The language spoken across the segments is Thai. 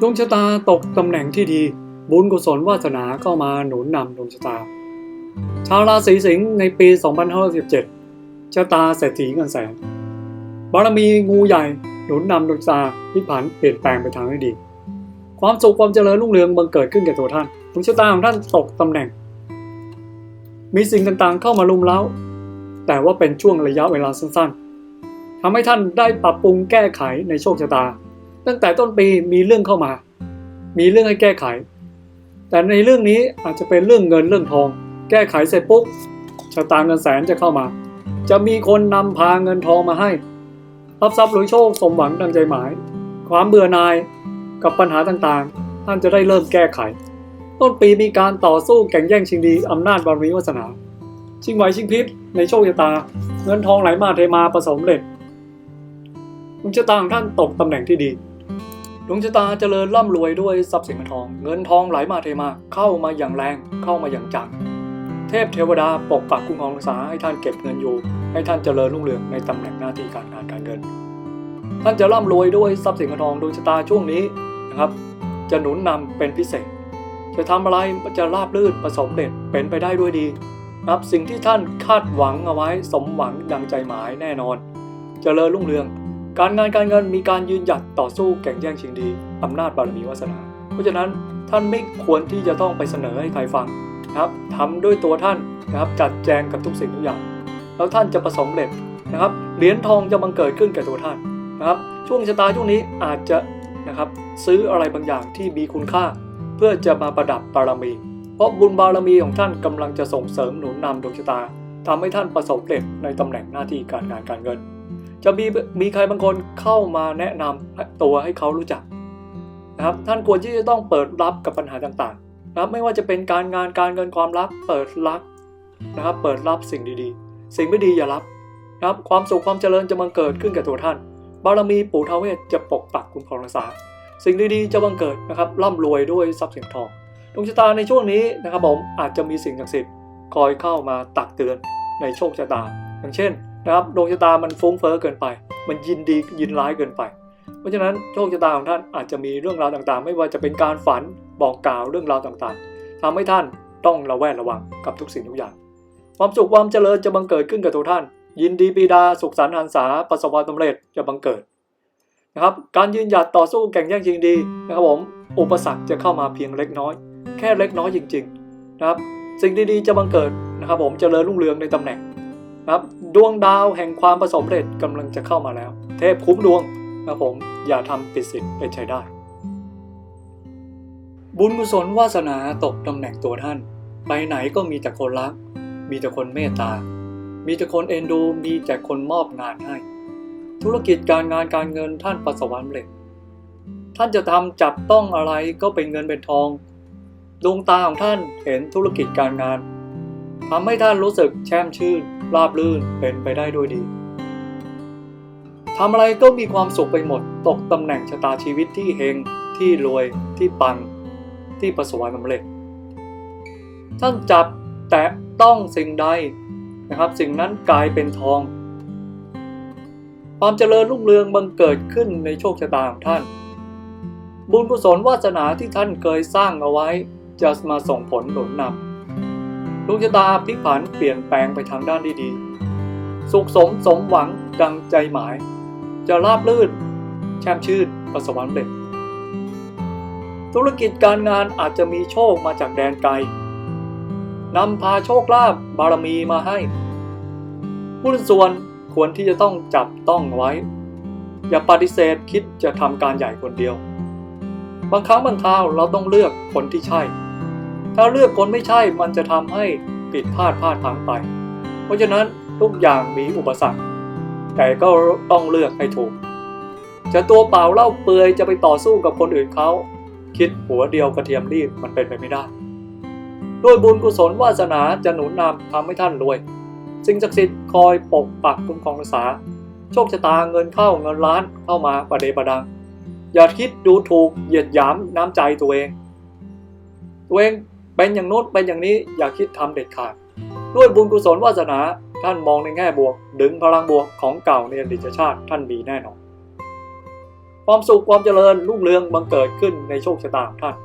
ดวงชะตาตกตำแหน่งที่ดี บุญกุศลวาสนาเข้ามาหนุนนำดวงชะตา ชาวราศีสิงห์ในปี 2517ชะตาเศรษฐีเงินแสน บารมีงูใหญ่หนุนนำดวงชะตาพิผันเปลี่ยนแปลงไปทางที่ดี ความสุขความเจริญรุ่งเรืองบังเกิดขึ้นแก่ตัวท่านดวงชะตาของท่านตกตำแหน่ง มีสิ่งต่างๆเข้ามาลุมเล้า แต่ว่าเป็นช่วงระยะเวลาสั้นๆทำให้ท่านได้ปรับปรุงแก้ไขในโชคชะตา ตั้งแต่ต้นปีมีเรื่องเข้ามา มีเรื่องให้แก้ไข แต่ในเรื่องนี้อาจจะเป็นเรื่องเงินเรื่องทอง แก้ไขเสร็จปุ๊บชะตาเงินแสนจะเข้ามา จะมีคนนำพาเงินทองมาให้รับทรัพย์หรือโชคสมหวังดังใจหมาย ความเบื่อหน่ายกับปัญหาต่างๆ ท่านจะได้เริ่มแก้ไข ต้นปีมีการต่อสู้แข่งแย่งชิงดีอำนาจบารมีวาสนา ชิงไหวชิงพริบในโชคชะตา เงินทองไหลมาเทมาประสมเร็จดวงชะตาของท่านตกตำแหน่งที่ดี ดวงชะตาเจริญร่ำรวยด้วยทรัพย์สินเงินทอง เงินทองไหลมาเทมาเข้ามาอย่างแรงเข้ามาอย่างจังเทพเทวดาปกปักคุ้มครองรักษาให้ท่านเก็บเงินอยู่ ให้ท่านเจริญรุ่งเรืองในตำแหน่งหน้าที่การงานการเงิน ท่านจะร่ำรวยด้วยทรัพย์สินเงินทองดวงชะตาช่วงนี้นะครับ จะหนุนนำเป็นพิเศษ จะทำอะไรจะราบรื่นประสบเร็จเป็นไปได้ด้วยดีนับสิ่งที่ท่านคาดหวังเอาไว้สมหวังดังใจหมายแน่นอนเจริญรุ่งเรือง การงานการเงินมีการยืนหยัดต่อสู้แข่งแย่งชิงดีอำนาจบารมีวาสนา เพราะฉะนั้นท่านไม่ควรที่จะต้องไปเสนอให้ใครฟังนะครับทำด้วยตัวท่านนะครับจัดแจงกับทุกสิ่งทุกอย่าง แล้วท่านจะประสบเร็จนะครับเหรียญทองจะบังเกิดขึ้นแก่ตัวท่านนะครับช่วงชะตาช่วงนี้อาจจะนะครับซื้ออะไรบางอย่างที่มีคุณค่า เพื่อจะมาประดับบารมี เพราะบุญบารมีของท่านกำลังจะส่งเสริมหนุนนำดวงชะตาทำให้ท่านประสบเร็จในตำแหน่งหน้าที่การงานการเงิน จะมีมีใครบางคนเข้ามาแนะนำตัวให้เขารู้จักนะครับท่านควรที่จะต้องเปิดรับกับปัญหาต่างๆนะครับไม่ว่าจะเป็นการงานการเงินความรักเปิดรับนะครับเปิดรับสิ่งดีๆ สิ่งไม่ดีอย่ารับนะครับความสุขความเจริญจะบังเกิดขึ้นกับตัวท่าน บารมีปู่ทาวเวศจะปกปักคุ้มครองรักษาสิ่งดีๆจะบังเกิดนะครับร่ำรวยด้วยทรัพย์สินทองดวงชะตาในช่วงนี้นะครับผมอาจจะมีสิ่งศักดิ์สิทธิ์คอยเข้ามาตักเตือนในโชคชะตา อย่างเช่น นะครับดวงชะตามันฟุ้งเฟ้อเกินไป มันยินดียินร้ายเกินไป เพราะฉะนั้นโชคชะตาของท่านอาจจะมีเรื่องราวต่างๆ ไม่ว่าจะเป็นการฝันบอกกล่าวเรื่องราวต่างๆทำให้ท่านต้องระแวดระวังกับทุกสิ่งทุกอย่าง ความสุขความเจริญจะบังเกิดขึ้นกับตัวท่าน ยินดีปีดาสุขสันต์หันษาประสบความสำเร็จจะบังเกิดนะครับการยืนหยัดต่อสู้แข่งแย่งชิงดีนะครับผมอุปสรรคจะเข้ามาเพียงเล็กน้อย แค่เล็กน้อยจริง ๆ นะครับ สิ่งดีๆจะบังเกิดนะครับผมเจริญรุ่งเรืองในตำแหน่ง นะครับดวงดาวแห่งความประสบเร็จกำลังจะเข้ามาแล้ว เทพคุ้มดวงนะผมอย่าทำผิดศีลเป็นใช้ได้ บุญกุศลวาสนาตกตำแหน่งตัวท่าน ไปไหนก็มีแต่คนรัก มีแต่คนเมตตา มีแต่คนเอ็นดูมีแต่คนมอบงานให้ ธุรกิจการงานการเงินท่านประสบความสำเร็จ ท่านจะทำจับต้องอะไรก็เป็นเงินเป็นทองดวงตาของท่านเห็นธุรกิจการงานทำให้ท่านรู้สึกแช่มชื่น ราบรื่นเป็นไปได้ด้วยดีทำอะไรก็มีความสุขไปหมด ตกตำแหน่งชะตาชีวิตที่เฮงที่รวยที่ปัง ที่ประสบความสำเร็จ ท่านจับแตะต้องสิ่งใดนะครับ สิ่งนั้นกลายเป็นทอง ความเจริญรุ่งเรืองบังเกิดขึ้นในโชคชะตาของท่าน บุญกุศลวาสนาที่ท่านเคยสร้างเอาไว้ จะมาส่งผลหนุนนำ ดวงชะตาพลิกผันเปลี่ยนแปลงไปทางด้านดีๆ สุขสมสมหวังดังใจหมาย จะราบลื่น แช่มชื่นประสบความสำเร็จ ธุรกิจการงานอาจจะมีโชคมาจากแดนไกลนำพาโชคลาภบารมีมาให้หุ้นส่วนควรที่จะต้องจับต้องไว้ อย่าปฏิเสธคิดจะทำการใหญ่คนเดียว บางครั้งบางคราวเราต้องเลือกคนที่ใช่ ถ้าเลือกคนไม่ใช่มันจะทำให้ผิดพลาดพลาดพลั้งไป เพราะฉะนั้นทุกอย่างมีอุปสรรค แต่ก็ต้องเลือกให้ถูก จะตัวเปล่าเล่าเปลือยจะไปต่อสู้กับคนอื่นเขาคิดหัวเดียวกระเทียมรีบมันเป็นไปไม่ได้ด้วยบุญกุศลวาสนาจะหนุนนำทำให้ท่านรวยสิ่งศักดิ์สิทธิ์คอยปกปักคุ้มครองรักษา โชคชะตาเงินเข้าเงินล้านเข้ามาประเดประดัง อย่าคิดดูถูกเหยียดหยามน้ำใจตัวเอง ตัวเอง เป็นอย่างโน้นเป็นอย่างนี้อย่าคิดทำเด็ดขาด ด้วยบุญกุศลวาสนาท่านมองในแง่บวก ดึงพลังบวกของเก่าในอดีตชาติท่านมีแน่นอน ความสุขความเจริญรุ่งเรืองบังเกิดขึ้นในโชคชะตาท่าน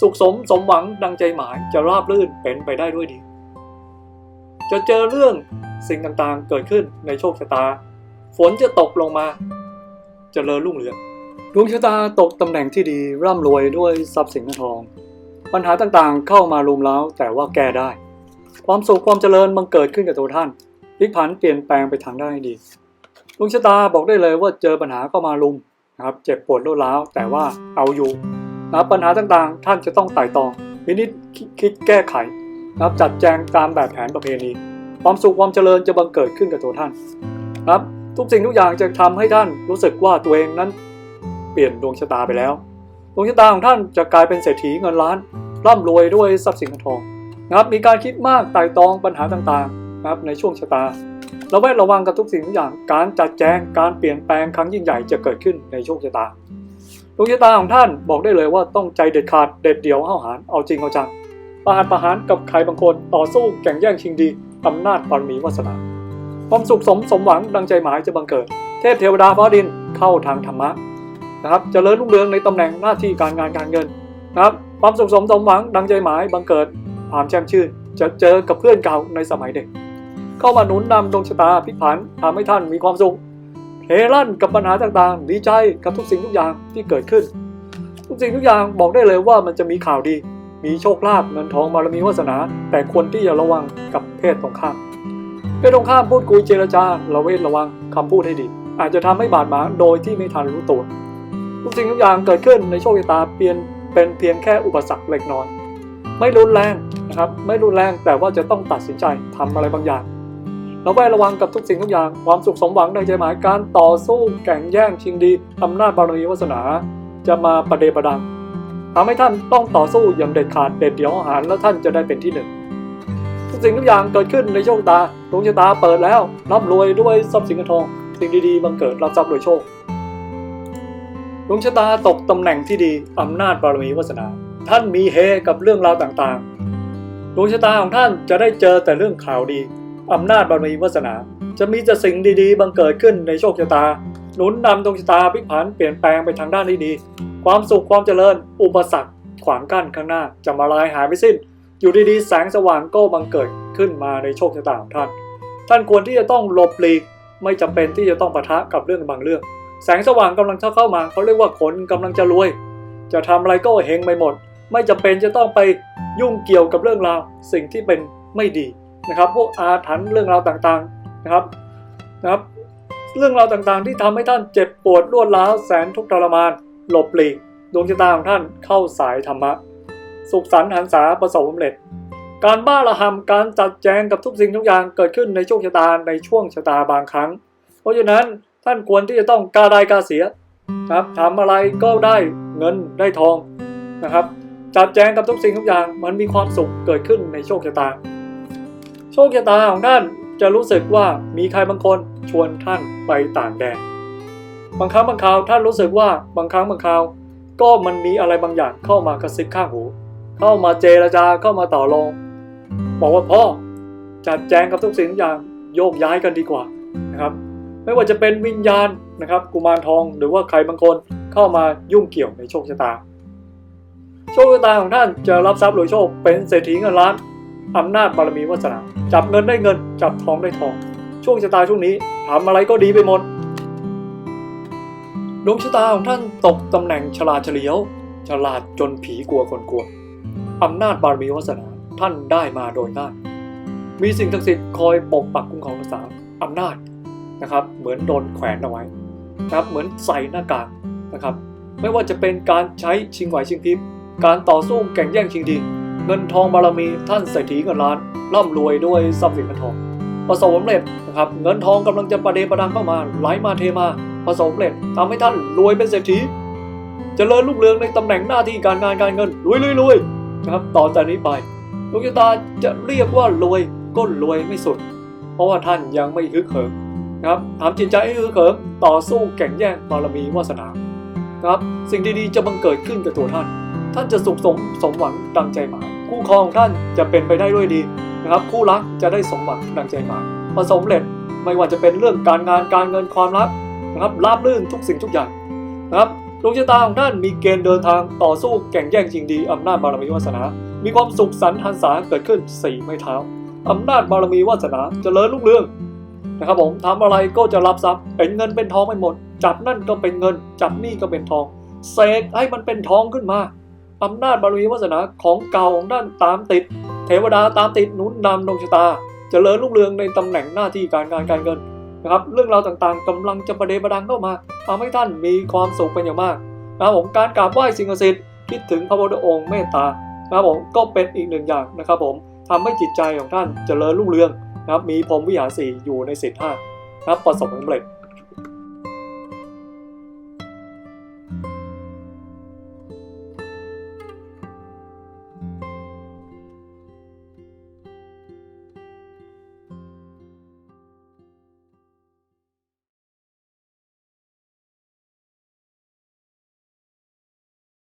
สุขสมสมหวังดังใจหมายจะราบรื่นเป็นไปได้ด้วยดี จะเจอเรื่องสิ่งต่างๆเกิดขึ้นในโชคชะตา ฝนจะตกลงมาจเจริญรุ่งเรืองดวงชะตาตกตำแหน่งที่ดีร่ำรวยด้วยทรัพย์สินเงินทอง ปัญหาต่างๆ เข้ามารุมเร้าแต่ว่าแก้ได้ ความสุขความเจริญบังเกิดขึ้นกับตัวท่านพลิกผันเปลี่ยนแปลงไปทางด้านดีดวงชะตาบอกได้เลยว่าเจอปัญหาก็มารุมนะครับเจ็บปวดรวดร้าวแต่ว่าเอาอยู่นะปัญหาต่างๆ ท่านจะต้องไต่ตองวินิจคิดแก้ไขนะครับจัดแจงตามแบบแผนประเพณี ความสุขความเจริญจะบังเกิดขึ้นกับตัวท่านนะครับทุกสิ่งทุกอย่างจะทำให้ท่านรู้สึกว่าตัวเองนั้น เปลี่ยนดวงชะตาไปแล้ว ดวงชะตาของท่านจะกลายเป็นเศรษฐีเงินล้าน ร่ำรวยด้วยทรัพย์สินเงินทองนะครับมีการคิดมากไต่ตองปัญหาต่างๆนะครับในช่วงชะตาระแวดระวังกับทุกสิ่งทุกอย่างการจัดแจงการเปลี่ยนแปลงครั้งยิ่งใหญ่จะเกิดขึ้นในโชคชะตาดวงชะตาของท่านบอกได้เลยว่าต้องใจเด็ดขาดเด็ดเดี่ยวห้าวหาญเอาจริงเอาจังประหารประหารกับใครบางคนต่อสู้แข่งแย่งชิงดีอำนาจบารมีวาสนาความสุขสมสมหวังดังใจหมายจะบังเกิด เทพเทวดาฟ้าดินเข้าทางธรรมะนะครับจะเจริญรุ่งเรืองในตำแหน่งหน้าที่การงานการเงินนะครับ ความสุขสมสมหวังดังใจหมายบังเกิดความแช่มชื่น จะเจอกับเพื่อนเก่าในสมัยเด็ก เข้ามาหนุนนำดวงชะตาพลิกผันทำให้ท่านมีความสุขเฮลั่นกับปัญหาต่างๆ ดีใจกับทุกสิ่งทุกอย่างที่เกิดขึ้น ทุกสิ่งทุกอย่างบอกได้เลยว่ามันจะมีข่าวดี มีโชคลาภเงินทองบารมีวาสนา แต่ควรที่จะระวังกับเพศตรงข้ามเพศตรงข้ามพูดคุยเจรจาระเวทระวังคำพูดให้ดี อาจจะทำให้บาดหมางโดยที่ไม่ทันรู้ตัว ทุกสิ่งทุกอย่างเกิดขึ้นในโชคชะตาเปลี่ยน เป็นเพียงแค่อุปสรรคเล็กน้อย ไม่รุนแรงนะครับ ไม่รุนแรงแต่ว่าจะต้องตัดสินใจทำอะไรบางอย่างเระแวดระวังกับทุกสิ่งทุกอย่าง ความสุขสมหวังในใจหมายการต่อสู้แข่งแย่งชิงดีอำนาจบารมีวาสนา จะมาประเดประดังทำให้ท่านต้องต่อสู้อย่างเด็ดขาดเด็ดเดี่ยวอาหารแล้วท่านจะได้เป็นที่หนึ่งทุกสิ่งทุกอย่างเกิดขึ้นในโชคตาดวงชะตาเปิดแล้วร่ำรวยด้วยทรัพย์สินเงินทอง สิ่งดีๆบังเกิดรับทรัพย์โดยโชค ดวงชะตาตกตำแหน่งที่ดีอำนาจบารมีวาสนา ท่านมีเฮกับเรื่องราวต่างๆ ดวงชะตาของท่านจะได้เจอแต่เรื่องข่าวดีอำนาจบารมีวาสนา จะมีแต่สิ่งดีๆ บังเกิดขึ้นในโชคชะตา หนุนนำดวงชะตาพลิกผันเปลี่ยนแปลงไปทางด้านที่ดี ความสุขความเจริญ อุปสรรคขวางกั้นข้างหน้าจะมาลายหายไปสิ้น อยู่ดีๆ แสงสว่างก็บังเกิดขึ้นมาในโชคชะตาของท่าน ท่านควรที่จะต้องหลบหลีก ไม่จำเป็นที่จะต้องปะทะกับเรื่องบางเรื่อง แสงสว่างกำลังจะเข้ามาเขาเรียกว่าคนกำลังจะรวย จะทำอะไรก็เฮงไปหมด ไม่จำเป็นจะต้องไปยุ่งเกี่ยวกับเรื่องราวสิ่งที่เป็นไม่ดีนะครับ พวกอาถรรพ์เรื่องราวต่างๆนะครับนะครับ เรื่องราวต่างๆ ที่ทำให้ท่านเจ็บปวดรวดร้าวแสนทุกข์ทรมาน หลบหลีกดวงชะตาของท่านเข้าสายธรรมะ สุขสันต์หันษาประสบความสำเร็จ การบ้าระหำการจัดแจงกับทุกสิ่งทุกอย่างเกิดขึ้นในโชคชะตาในช่วงชะตาบางครั้ง เพราะฉะนั้น ท่านควรที่จะต้องกล้าได้กล้าเสียนะครับทำอะไรก็ได้เงินได้ทองนะครับจัดแจงกับทุกสิ่งทุกอย่างมันมีความสุขเกิดขึ้นในโชคชะตา โชคชะตาของท่านจะรู้สึกว่ามีใครบางคนชวนท่านไปต่างแดนบางครั้งบางคราวท่านรู้สึกว่าบางครั้งบางคราว ก็มันมีอะไรบางอย่างเข้ามากระซิบข้างหู เข้ามาเจรจาเข้ามาต่อรองบอกว่าพ่อจัดแจงกับทุกสิ่งทุกอย่างโยกย้ายกันดีกว่านะครับ ไม่ว่าจะเป็นวิญญาณนะครับกุมารทองหรือว่าใครบางคนเข้ามายุ่งเกี่ยวในโชคชะตา โชคชะตาของท่านจะรับทรัพย์รวยโชคเป็นเศรษฐีเงินล้านอำนาจบารมีวาสนาจับเงินได้เงินจับทองได้ทองช่วงชะตาช่วงนี้ทำอะไรก็ดีไปหมดดวงชะตาของท่านตกตำแหน่งฉลาดเฉลียว ฉลาดจนผีกลัวคนกลัวอำนาจบารมีวาสนาท่านได้มาโดยง่ายมีสิ่งศักดิ์สิทธิ์คอยปกปักคุ้มครองรักษาอำนาจ นะครับ เหมือนโดนแขวนเอาไว้นะครับเหมือนใส่หน้ากากนะครับ ไม่ว่าจะเป็นการใช้ชิงไหวชิงพริบการต่อสู้แข่งแย่งชิงดี เงินทองบารมีท่านเศรษฐีเงินล้านร่ำรวยด้วยทรัพย์สินเงินทองประสบความสำเร็จนะครับ เงินทองกำลังจะประเดประดังเข้ามาไหลมาเทมาประสบความสำเร็จทำให้ท่านรวยเป็นเศรษฐีจเจริญรุ่งเรืองในตำแหน่งหน้าที่การงานการเงินรวยรวยรวยนะครับต่อจากนี้ไปดวงชะตาจะเรียกว่ารวยก็รวยไม่สุด เพราะว่าท่านยังไม่ฮึกเหิม นะครับทำจิตใจให้ฮึกเหิมต่อสู้แข่งแย่งบารมีวาสนานะครับ สิ่งดีๆจะบังเกิดขึ้นกับตัวท่าน ท่านจะสุขสมสมหวังดังใจหมายคู่ครองท่านจะเป็นไปได้ด้วยดีนะครับ คู่รักจะได้สมหวังดังใจหมายประสบความเร็จไม่ว่าจะเป็นเรื่องการงานการเงินความรักนะครับราบรื่นทุกสิ่งทุกอย่างนะครับดวงชะตาของท่านมีเกณฑ์เดินทางต่อสู้แข่งแย่งชิงดีอำนาจบารมีวาสนา มีความสุขสันต์หันษาเกิดขึ้นสี่ไม้เท้าอำนาจบารมีวาสนาเจริญรุ่งเรือง นะครับผมทำอะไรก็จะรับทรัพย์เป็นเงินเป็นทองไปหมด จับนั่นก็เป็นเงิน จับนี่ก็เป็นทองเสกให้มันเป็นทองขึ้นมาอำนาจบารมีวาสนาของเก่าของท่านตามติด เทวดาตามติดหนุนนำดวงชะตาจเจริญรุ่งเรืองในตำแหน่งหน้าที่การงานการเงินนะครับเรื่องราวต่างๆกำลังจะประเดประดังเข้ามาทำให้ท่านมีความสุขเป็นอย่างมากนะครับผมการกราบไหว้สิ่งศักดิ์สิทธิ์คิดถึงพระพุทธองค์เมตตานะครับผมก็เป็นอีกหนึ่งอย่างนะครับผมทำให้จิตใจของท่านเจริญรุ่งเรือง นะครับมีพรมวิหารสี่อยู่ในศีลห้านะครับประสบความสำเร็จ